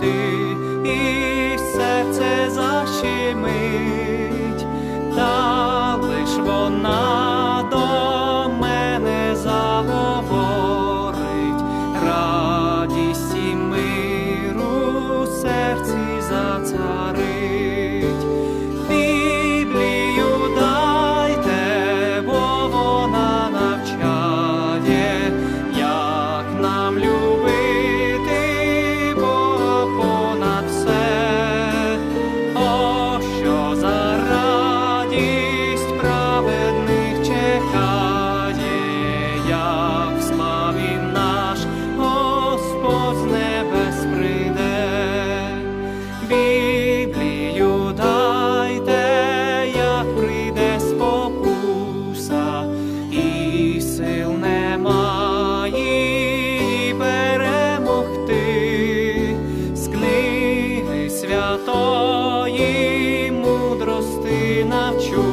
Ти і серце защемить, та лиш вона. навчу.